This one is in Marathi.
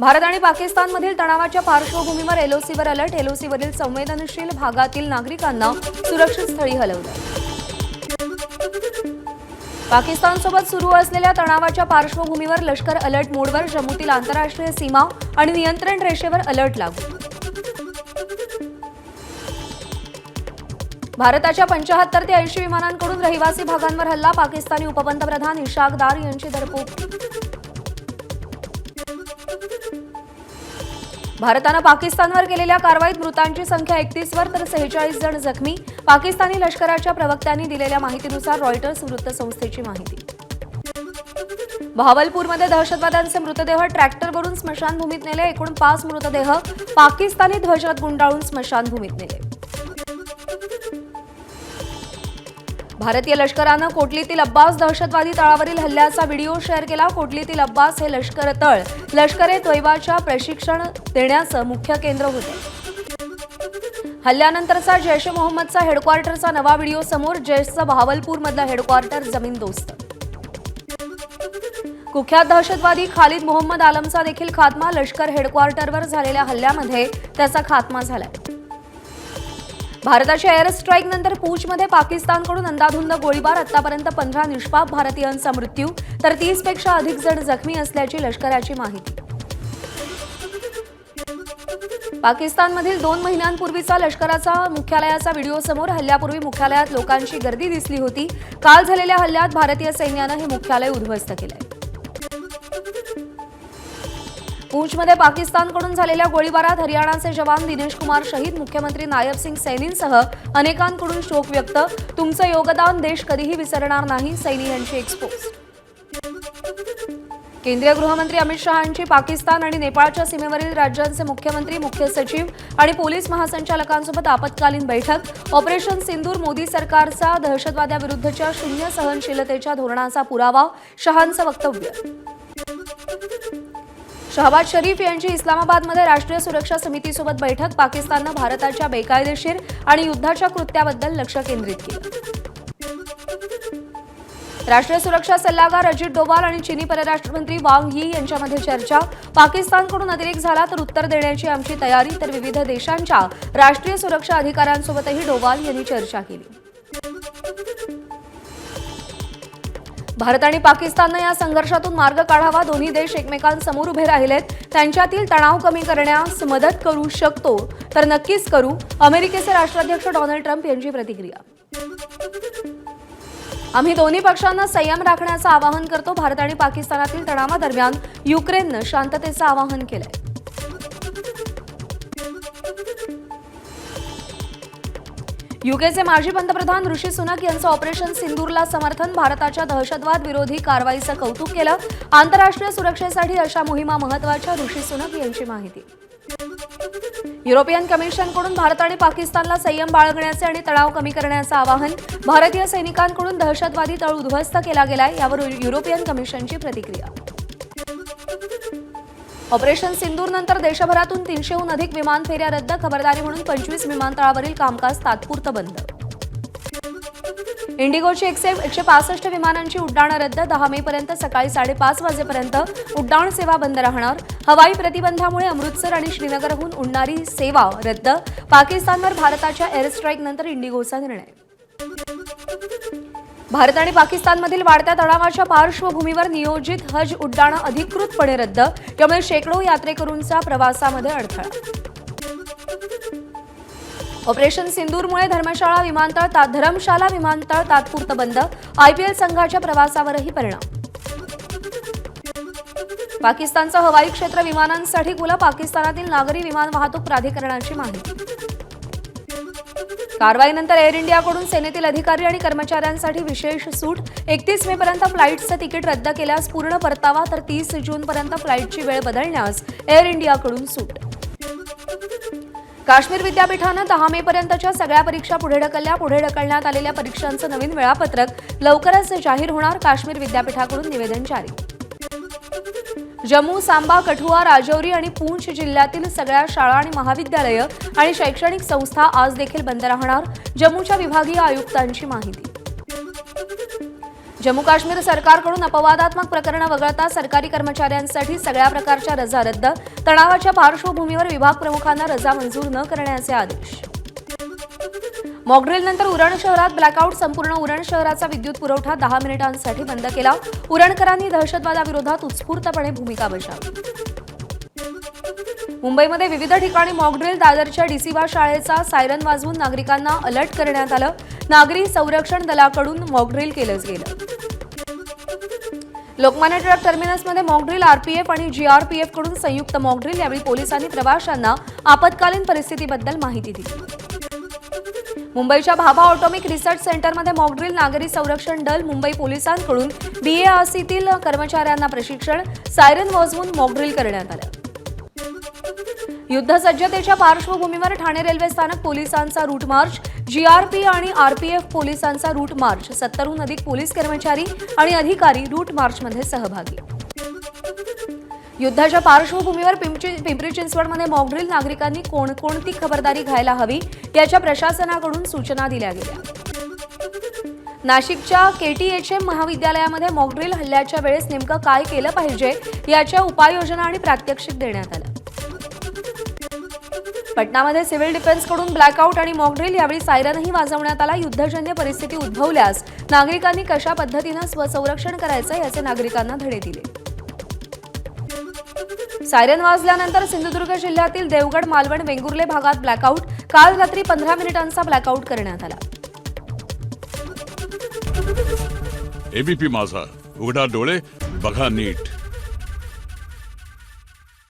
भारत आणि पाकिस्तानमधील तणावाच्या पार्श्वभूमीवर एलओसीवर अलर्ट. एलओसीवरील संवेदनशील भागातील नागरिकांना सुरक्षित स्थळी हलवलं. पाकिस्तानसोबत सुरू असलेल्या तणावाच्या पार्श्वभूमीवर लष्कर अलर्ट मोडवर जम्मूतील आंतरराष्ट्रीय सीमा आणि नियंत्रण रेषेवर अलर्ट लागू. भारताच्या पंचाहत्तर ते ऐंशी विमानांकडून रहिवासी भागांवर हल्ला. पाकिस्तानी उपपंतप्रधान इशाक दार यांची धरपूक भारतानं पाकिस्तानवर केलेल्या कारवाईत मृतांची संख्या एकतीसवर तर सेहेचाळीस जण जखमी. पाकिस्तानी लष्कराच्या प्रवक्त्यांनी दिलेल्या माहितीनुसार रॉयटर्स वृत्तसंस्थेची माहिती. बहावलपूरमध्ये दहशतवाद्यांचे मृतदेह ट्रॅक्टरवरून स्मशानभूमीत नेले. एकूण पाच मृतदेह पाकिस्तानी ध्वजात गुंडाळून स्मशानभूमीत नेले. भारतीय लष्करानं कोटलीतील अब्बास दहशतवादी तळावरील हल्ल्याचा व्हिडिओ शेअर केला. कोटलीतील अब्बास हे लष्कर तळ लष्कर ए तोयबाच्या प्रशिक्षण देण्याचं मुख्य केंद्र होतं. हल्ल्यानंतरचा जैश ए मोहम्मदचा हेडक्वार्टरचा नवा व्हिडिओ समोर जैशचं बहावलपूरमधलं हेडक्वार्टर जमीनदोस्त कुख्यात दहशतवादी खालिद मोहम्मद आलमचा देखील खात्मा लष्कर हेडक्वार्टरवर झालेल्या हल्ल्यामध्ये त्याचा खात्मा झालाय. भारताच्या एअर स्ट्राईक नंतर पूंछमध्ये पाकिस्तानकडून अंदाधुंद गोळीबार आतापर्यंत पंधरा निष्पाप भारतीयांचा मृत्यू तर तीसपेक्षा अधिक जण जखमी असल्याची लष्कराची माहिती. पाकिस्तानमधील दोन महिन्यांपूर्वीचा लष्कराचा मुख्यालयाचा व्हिडिओ समोर हल्ल्यापूर्वी मुख्यालयात लोकांची गर्दी दिसली होती. काल झालेल्या हल्ल्यात भारतीय सैन्यानं हे मुख्यालय उद्ध्वस्त केलंय. पूंछमध्ये पाकिस्तानकडून झालेल्या गोळीबारात हरियाणाचे जवान दिनेश कुमार शहीद मुख्यमंत्री नायब सिंग सैनींसह अनेकांकडून शोक व्यक्त. तुमचं योगदान देश कधीही विसरणार नाही सैनी यांची एक्सपोज केंद्रीय गृहमंत्री अमित शहांची पाकिस्तान आणि नेपाळच्या सीमेवरील राज्यांचे मुख्यमंत्री मुख्य सचिव आणि पोलीस महासंचालकांसोबत आपत्कालीन बैठक. ऑपरेशन सिंदूर मोदी सरकारचा दहशतवाद्याविरुद्धच्या शून्य सहनशीलतेच्या धोरणाचा पुरावा शहांचं वक्तव्य. शहबाज शरीफ यांची इस्लामाबादमध्ये राष्ट्रीय सुरक्षा समितीसोबत बैठक पाकिस्ताननं भारताच्या बेकायदेशीर आणि युद्धाच्या कृत्याबद्दल लक्ष केंद्रित केलं. राष्ट्रीय सुरक्षा सल्लागार अजित डोवाल आणि चीनी परराष्ट्रमंत्री वांग यी यांच्यामध्ये चर्चा. पाकिस्तानकडून अतिरेक झाला तर उत्तर देण्याची आमची तयारी तर विविध देशांच्या राष्ट्रीय सुरक्षा अधिकाऱ्यांसोबतही डोवाल यांनी चर्चा केली. भारत आणि पाकिस्ताननं या संघर्षातून मार्ग काढावा. दोन्ही देश एकमेकांसमोर उभे राहिलेत. त्यांच्यातील तणाव कमी करण्यास मदत करू शकतो. तर नक्कीच करू. अमेरिकेचे राष्ट्राध्यक्ष डोनाल्ड ट्रम्प यांची प्रतिक्रिया. आम्ही दोन्ही पक्षांना संयम राखण्याचं आवाहन करतो. भारत आणि पाकिस्तानातील तणावादरम्यान युक्रेननं शांततेचं आवाहन केलंय. युकेचे माजी पंतप्रधान ऋषी सुनक यांचं ऑपरेशन सिंदूरला समर्थन भारताच्या दहशतवाद विरोधी कारवाईचं कौतुक केलं. आंतरराष्ट्रीय सुरक्षेसाठी अशा मोहिमा महत्त्वाच्या ऋषी सुनक यांची माहिती. युरोपियन कमिशनकडून भारत आणि पाकिस्तानला संयम बाळगण्याचे आणि तणाव कमी करण्याचं आवाहन भारतीय सैनिकांकडून दहशतवादी तळ उद्ध्वस्त केला गेलाय यावर युरोपियन कमिशनची प्रतिक्रिया. ऑपरेशन सिंदूर नंतर देशभरातून तीनशेहून अधिक विमान फेऱ्या रद्द खबरदारी म्हणून पंचवीस विमानतळावरील कामकाज तात्पुरतं बंद. इंडिगोची एकशे एकशे पासष्ट विमानांची उड्डाणं रद्द दहा मे पर्यंत सकाळी साडेपाच वाजेपर्यंत उड्डाण सेवा बंद राहणार. हवाई प्रतिबंधामुळे अमृतसर आणि श्रीनगरहून उडणारी सेवा रद्द. पाकिस्तानवर भारताच्या एअर स्ट्राईक नंतर इंडिगोचा निर्णय. भारत आणि पाकिस्तानमधील वाढत्या तणावाच्या पार्श्वभूमीवर नियोजित हज उड्डाणं अधिकृतपणे रद्द. त्यामुळे शेकडो यात्रेकरूंचा प्रवासामध्ये अडथळा. ऑपरेशन सिंदूरमुळे धर्मशाळा विमानतळ ता- धरमशाला विमानतळ तात्पुरतं बंद. आयपीएल संघाच्या प्रवासावरही परिणाम. पाकिस्तानचं हवाई क्षेत्र विमानांसाठी खुलं पाकिस्तानातील नागरी विमान वाहतूक प्राधिकरणाची माहिती. कारवाईनंतर एअर इंडियाकडून सेनेतील अधिकारी आणि कर्मचाऱ्यांसाठी विशेष सूट. एकतीस मे पर्यंत फ्लाईटचं तिकीट रद्द केल्यास पूर्ण परतावा तर तीस जून पर्यंत फ्लाईटची वेळ बदलण्यास एअर इंडियाकडून सूट. काश्मीर विद्यापीठानं दहा मे पर्यंतच्या सगळ्या परीक्षा पुढे ढकलल्या. पुढे ढकलण्यात आलेल्या परीक्षांचं नवीन वेळापत्रक लवकरच जाहीर होणार. काश्मीर विद्यापीठाकडून निवेदन जारी. जम्मू सांबा कठुआ राजौरी आणि पूंछ जिल्ह्यातील सगळ्या शाळा आणि महाविद्यालयं आणि शैक्षणिक संस्था आज देखील बंद राहणार. जम्मूच्या विभागीय आयुक्तांची माहिती. जम्मू काश्मीर सरकारकडून अपवादात्मक प्रकरणं वगळता सरकारी कर्मचाऱ्यांसाठी सगळ्या प्रकारच्या रजा रद्द. तणावाच्या पार्श्वभूमीवर विभाग प्रमुखांना रजा मंजूर न करण्याचे आदेश. मॉकड्रिलनंतर उरण शहरात ब्लॅकआउट संपूर्ण उरण शहराचा विद्युत पुरवठा दहा मिनिटांसाठी बंद केला. उरणकरांनी दहशतवादाविरोधात उत्स्फूर्तपणे भूमिका बजावली. मुंबईमध्ये विविध ठिकाणी मॉकड्रिल दादरच्या डीसीबा शाळेचा सायरन वाजवून नागरिकांना अलर्ट करण्यात आलं. नागरी संरक्षण दलाकडून मॉकड्रिल केलं गेलं. लोकमान्य टिळक टर्मिनसमध्ये मॉकड्रिल आरपीएफ आणि जीआरपीएफकडून संयुक्त मॉकड्रिल यावेळी पोलिसांनी प्रवाशांना आपत्कालीन परिस्थितीबद्दल माहिती दिली. मुंबईच्या भाभा ऑटोमिक रिसर्च सेंटरमध्ये मॉकड्रिल नागरी संरक्षण दल मुंबई पोलिसांकडून बीएआरसीतील कर्मचाऱ्यांना प्रशिक्षण सायरन वाजवून मॉकड्रिल करण्यात आलं. युद्धसज्जतेच्या पार्श्वभूमीवर ठाणे रेल्वे स्थानक पोलिसांचा रूट मार्च जीआरपी आणि आरपीएफ पोलिसांचा रूट मार्च सत्तरहून अधिक पोलीस कर्मचारी आणि अधिकारी रूट मार्चमध्ये सहभागी. युद्धाच्या पार्श्वभूमीवर पिंपरी पिंपरी चिंचवडमध्ये मॉकड्रिल नागरिकांनी कोणकोणती खबरदारी घ्यायला हवी याच्या प्रशासनाकडून सूचना दिल्या गेल्या. नाशिकच्या केटीएचएम महाविद्यालयामध्ये मॉकड्रिल हल्ल्याच्या वेळेस नेमकं काय केलं पाहिजे याच्या उपाययोजना आणि प्रात्यक्षिक देण्यात आलं. पटनामध्ये सिव्हिल डिफेन्सकडून ब्लॅकआउट आणि मॉकड्रिल यावेळी सायरनही वाजवण्यात आला. युद्धजन्य परिस्थिती उद्भवल्यास नागरिकांनी कशा पद्धतीनं स्वसंरक्षण करायचं याचे नागरिकांना धडे दिले. सायरन वाजल्यानंतर सिंधुदुर्ग जिल्ह्यातील देवगड मालवण वेंगुर्ले भागात ब्लॅकआउट काल रात्री पंधरा मिनिटांचा ब्लॅकआउट करण्यात आला. एबीपी माझा. उघडा डोळे बघा नीट.